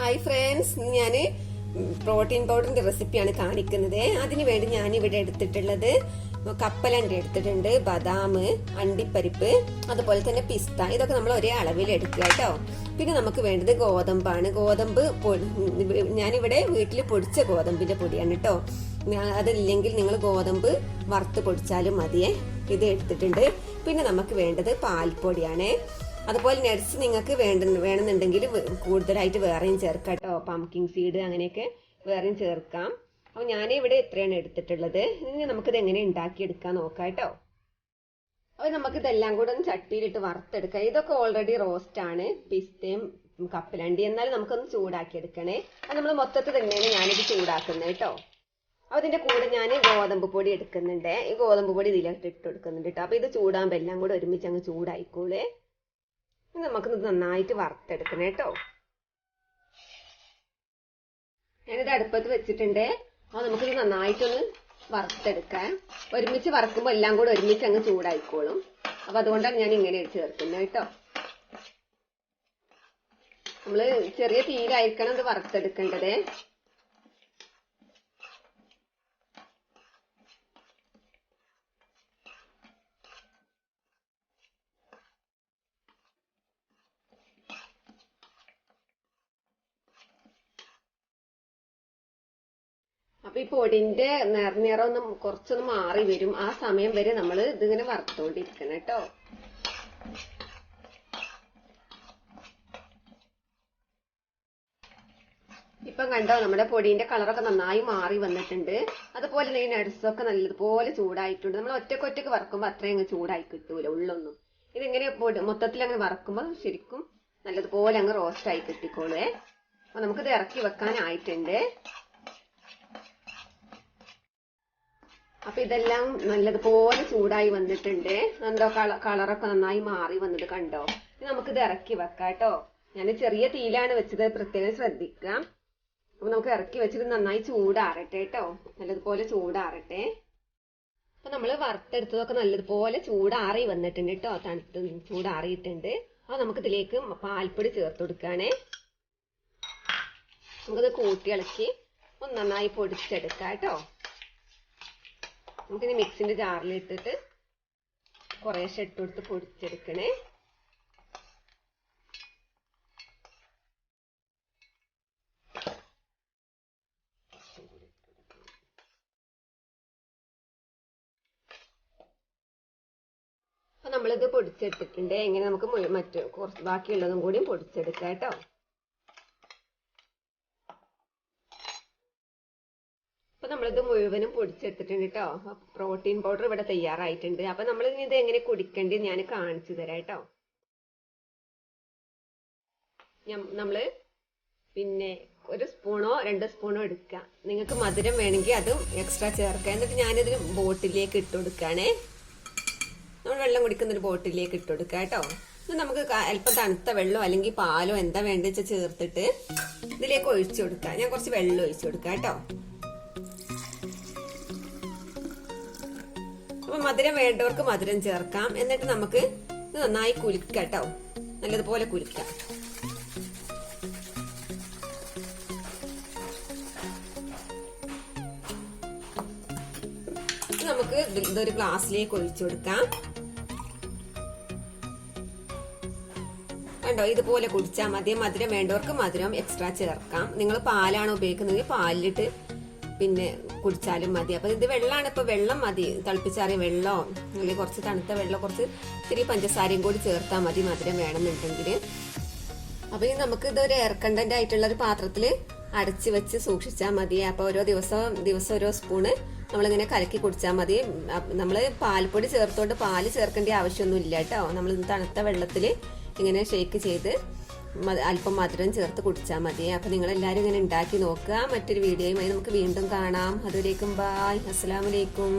Hi friends ഞാൻ protein പൗഡറിന്റെ റെസിപ്പിയാണ് കാണിക്കുന്നത്. അതിനുവേണ്ടി ഇവിടെ എടുത്തിട്ടുള്ളത് കപ്പലണ്ടി എടുത്തിട്ടുണ്ട് ബദാം അണ്ടിപ്പരിപ്പ് അതുപോലെ തന്നെ പിസ്ത. ഇതൊക്കെ നമ്മൾ ഒരേ അളവിൽ എടുക്കുക കേട്ടോ. പിന്നെ നമുക്ക് വേണ്ടത് ഗോതമ്പാണ്. ഗോതമ്പ് ഞാനിവിടെ വീട്ടിൽ പൊടിച്ച ഗോതമ്പിന്റെ പൊടിയാണ് കേട്ടോ. അതില്ലെങ്കിൽ നിങ്ങൾ ഗോതമ്പ് വറുത്ത് പൊടിച്ചാലും മതിയേ. ഇത് എടുത്തിട്ടുണ്ട്. പിന്നെ നമുക്ക് വേണ്ടത് പാൽപ്പൊടിയാണ്. അതുപോലെ നട്സ് നിങ്ങൾക്ക് വേണ്ട വേണമെന്നുണ്ടെങ്കിൽ കൂടുതലായിട്ട് വേറെയും ചേർക്കാം കേട്ടോ. പംകിങ് സീഡ് അങ്ങനെയൊക്കെ വേറെയും ചേർക്കാം. അപ്പോൾ ഞാൻ ഇവിടെ ഇത്രയാണ് എടുത്തിട്ടുള്ളത്. ഇനി നമുക്കിത് എങ്ങനെ ഉണ്ടാക്കിയെടുക്കാൻ നോക്കാം കേട്ടോ. അപ്പോൾ നമുക്കിതെല്ലാം കൂടെ ഒന്ന് ചട്ടിയിലിട്ട് വറുത്തെടുക്കാം. ഇതൊക്കെ ഓൾറെഡി റോസ്റ്റ് ആണ്. പിസ്തയും കപ്പലണ്ടി. എന്നാലും നമുക്കൊന്ന് ചൂടാക്കി എടുക്കണേ അത് നമ്മൾ മൊത്തത്തിൽ തന്നെയാണ് ഞാനിത് ചൂടാക്കുന്നത് കേട്ടോ. അപ്പോൾ ഇതിന്റെ കൂടെ ഞാൻ ഗോതമ്പ് പൊടി എടുക്കുന്നുണ്ട്. ഈ ഗോതമ്പ് പൊടി ഇതിലോട്ട് ഇട്ട് കൊടുക്കുന്നുണ്ട് കേട്ടോ. അപ്പോൾ ഇത് ചൂടാകുമ്പോൾ എല്ലാം കൂടെ ഒരുമിച്ച് അങ്ങ് ചൂടായിക്കോളേ. ഇനി നമുക്കിത് നന്നായിട്ട് വറുത്തെടുക്കണം കേട്ടോ. ഞാനിത് അടുപ്പത്ത് വെച്ചിട്ടുണ്ട്. അപ്പോൾ നമുക്കിത് നന്നായിട്ടൊന്ന് വറുത്തെടുക്കാം. ഒരുമിച്ച് വറക്കുമ്പോൾ എല്ലാം കൂടെ ഒരുമിച്ച് അങ്ങ് ചൂടായിക്കോളും. അപ്പൊ അതുകൊണ്ടാണ് ഞാൻ ഇങ്ങനെ ചേർക്കുന്നത് കേട്ടോ. നമ്മൾ ചെറിയ തീയിലായിരിക്കണം ഇത് വറുത്തെടുക്കേണ്ടത്. അപ്പൊ ഈ പൊടിന്റെ നിറനിറം ഒന്ന് കുറച്ചൊന്ന് മാറി വരും. ആ സമയം വരെ നമ്മൾ ഇതിങ്ങനെ വറുത്തോണ്ടിരിക്കണം കേട്ടോ. ഇപ്പം കണ്ടോ നമ്മുടെ പൊടിന്റെ കളറൊക്കെ നന്നായി മാറി വന്നിട്ടുണ്ട്. അതുപോലെ തന്നെ നട്സൊക്കെ നല്ലതുപോലെ ചൂടായിട്ടുണ്ട്. നമ്മൾ ഒറ്റയ്ക്ക് ഒറ്റയ്ക്ക് വറക്കുമ്പോൾ അത്രയും അങ്ങ് ചൂടായി കിട്ടൂല ഉള്ളൊന്നും. ഇതിങ്ങനെ മൊത്തത്തിൽ അങ്ങ് വറക്കുമ്പോൾ ശരിക്കും നല്ലതുപോലെ അങ്ങ് റോസ്റ്റ് ആയി കിട്ടിക്കോളേ അപ്പൊ നമുക്കിത് ഇറക്കി വെക്കാനായിട്ടുണ്ട്. അപ്പൊ ഇതെല്ലാം നല്ലതുപോലെ ചൂടായി വന്നിട്ടുണ്ട്. എന്തോ കളറൊക്കെ നന്നായി മാറി വന്നത് കണ്ടോ? നമുക്കിത് ഇറക്കി വെക്കാം കേട്ടോ. ഞാൻ ചെറിയ തീയിലാണ് വെച്ചത്. പ്രത്യേകം ശ്രദ്ധിക്കാം. അപ്പൊ നമുക്ക് ഇറക്കി വെച്ചിട്ട് നന്നായി ചൂടാറട്ടെ കേട്ടോ. നല്ലതുപോലെ ചൂടാറട്ടെ. അപ്പൊ നമ്മൾ വറുത്തെടുത്തതൊക്കെ നല്ലതുപോലെ ചൂടാറി വന്നിട്ടുണ്ട് കേട്ടോ. തണുത്ത് ചൂടാറിയിട്ടുണ്ട്. അപ്പൊ നമുക്ക് ഇതിലേക്ക് പാൽപ്പൊടി ചേർത്ത് കൊടുക്കുകയാണേ നമുക്കത് കൂട്ടി ഇളക്കി ഒന്ന് നന്നായി പൊടിച്ചെടുക്കാം കേട്ടോ. നമുക്കിനി മിക്സിന്റെ ജാറിലിട്ടിട്ട് കുറേശ്ശെ ഇട്ട് കൊടുത്ത് പൊടിച്ചെടുക്കണേ. അപ്പൊ നമ്മളിത് പൊടിച്ചെടുത്തിട്ടുണ്ട്. എങ്ങനെ നമുക്ക് മറ്റു കുറച്ച് ബാക്കിയുള്ളതും കൂടി പൊടിച്ചെടുക്കാം കേട്ടോ. നമ്മളിത് മുഴുവനും പൊടിച്ചെടുത്തിട്ടുണ്ട് കേട്ടോ പ്രോട്ടീൻ പൗഡർ ഇവിടെ തയ്യാറായിട്ടുണ്ട്. അപ്പൊ നമ്മൾ ഇനി ഇത് എങ്ങനെ കുടിക്കേണ്ടി ഞാൻ കാണിച്ചു തരാം കേട്ടോ നമ്മൾ പിന്നെ ഒരു സ്പൂണോ രണ്ട് സ്പൂണോ എടുക്കുക നിങ്ങൾക്ക് മധുരം വേണമെങ്കിൽ അതും എക്സ്ട്രാ ചേർക്കുക എന്നിട്ട് ഞാനിത് ബോട്ടിലേക്ക് ഇട്ട് കൊടുക്കുകയാണേ നമ്മൾ വെള്ളം കുടിക്കുന്ന ഒരു ബോട്ടിലേക്ക് ഇട്ട് കൊടുക്കുക കേട്ടോ ഇത് നമുക്ക് അല്പം തണുത്ത വെള്ളമോ അല്ലെങ്കിൽ പാലോ എന്താ വേണ്ടത് വെച്ചാൽ ചേർത്തിട്ട് ഇതിലേക്ക് ഒഴിച്ചു കൊടുക്കാം. ഞാൻ കുറച്ച് വെള്ളം ഒഴിച്ചു കൊടുക്കാം കേട്ടോ അപ്പൊ മധുരം വേണ്ടവർക്ക് മധുരം ചേർക്കാം. എന്നിട്ട് നമുക്ക് ഇത് നന്നായി കുലുക്കാം കേട്ടോ. നല്ലതുപോലെ കുലുക്കാം ഇത് നമുക്ക് ഇത് ഇതൊരു ഗ്ലാസ്സിലേക്ക് ഒഴിച്ചു കൊടുക്കാം. കണ്ടോ? ഇതുപോലെ കുടിച്ചാൽ മതി. മധുരം വേണ്ടവർക്ക് മധുരം എക്സ്ട്രാ ചേർക്കാം. നിങ്ങൾ പാലാണ് ഉപയോഗിക്കുന്നതെങ്കിൽ പാലിലിട്ട് പിന്നെ കുടിച്ചാലും മതി. അപ്പൊ ഇത് വെള്ളമാണ് ഇപ്പൊ വെള്ളം മതി. തിളപ്പിച്ചാറിയ വെള്ളമോ അല്ലെങ്കിൽ കുറച്ച് തണുത്ത വെള്ളം കുറച്ച് ഇത്തിരി പഞ്ചസാരയും കൂടി ചേർത്താൽ മതി മധുരം വേണമെന്നുണ്ടെങ്കിൽ അപ്പൊ ഇനി നമുക്ക് ഇതൊരു എയർ കണ്ടന്റ് ആയിട്ടുള്ള ഒരു പാത്രത്തിൽ അടച്ച് വെച്ച് സൂക്ഷിച്ചാൽ മതി. അപ്പൊ ഓരോ ദിവസം ദിവസം ഓരോ സ്പൂണ് നമ്മളിങ്ങനെ കലക്കി കുടിച്ചാൽ മതി. നമ്മൾ പാൽപ്പൊടി ചേർത്തോണ്ട് പാൽ ചേർക്കേണ്ട ആവശ്യമൊന്നും ഇല്ല കേട്ടോ. നമ്മൾ തണുത്ത വെള്ളത്തിൽ ഇങ്ങനെ ഷേക്ക് ചെയ്ത് അല്പം മധുരം ചേർത്ത് കുടിച്ചാൽ മതി. അപ്പൊ നിങ്ങൾ എല്ലാരും ഇങ്ങനെ ഉണ്ടാക്കി നോക്കുക. മറ്റൊരു വീഡിയോയുമായി നമുക്ക് വീണ്ടും കാണാം. അതുവരേക്കും ബായ് അസ്സലാമലൈക്കും